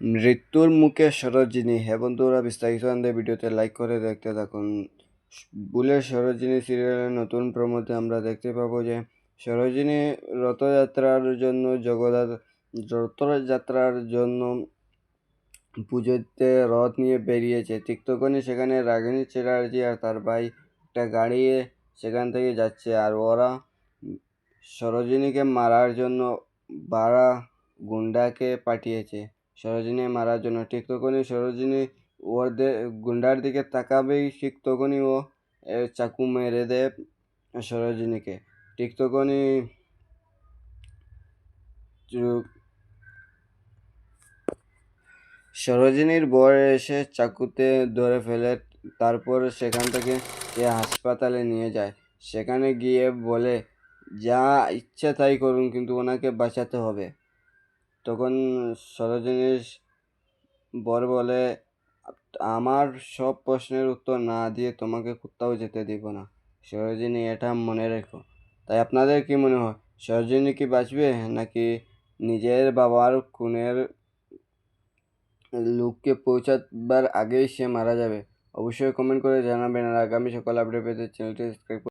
মৃত্যুর মুখে সরোজিনী হ্যাঁ বন্ধুরা বিস্তারিত জানতে ভিডিওতে লাইক করে দেখতে থাকুন। বুলের সরোজিনী সিরিয়ালের নতুন প্রমোতে আমরা দেখতে পাবো যে, সরোজিনী রথযাত্রার জন্য জগন্নাথ, রথযাত্রার জন্য পুজোতে রথ নিয়ে বেরিয়েছে। ঠিক তখনই সেখানে রাগিনী চ্যাটার্জি আর তার ভাই একটা গাড়ি সেখান থেকে যাচ্ছে আর ওরা সরোজিনীকে মারার জন্য বাড়া গুন্ডাকে পাঠিয়েছে। সরোজিনী মারার জন্য। ঠিক তখনই সরোজিনী ওদের গুন্ডার দিকে তাকাবেই, ঠিক তখনই ও চাকু মেরে দেয় সরোজিনীকে। ঠিক তখনই সরোজিনীর বর এসে চাকুতে ধরে ফেলে, তারপর সেখান থেকে সে হাসপাতালে নিয়ে যায়। সেখানে গিয়ে বলে, যা ইচ্ছে তাই করুন, কিন্তু ওনাকে বাঁচাতে হবে। তখন সরোজিনীর বর বলে, আমার সব প্রশ্নের উত্তর না দিয়ে তোমাকে কোথাও যেতে দিব না। সরোজিনী, এটা মনে রেখো। তাই আপনাদের কি মনে হয়, সরোজিনী কি বাঁচবে নাকি নিজের বাবার খুনের লোককে পৌঁছাবার আগেই সে মারা যাবে? অবশ্যই কমেন্ট করে জানাবেন। আর আগামী সকাল আপডেট পেতে চ্যানেলটি সাবস্ক্রাইব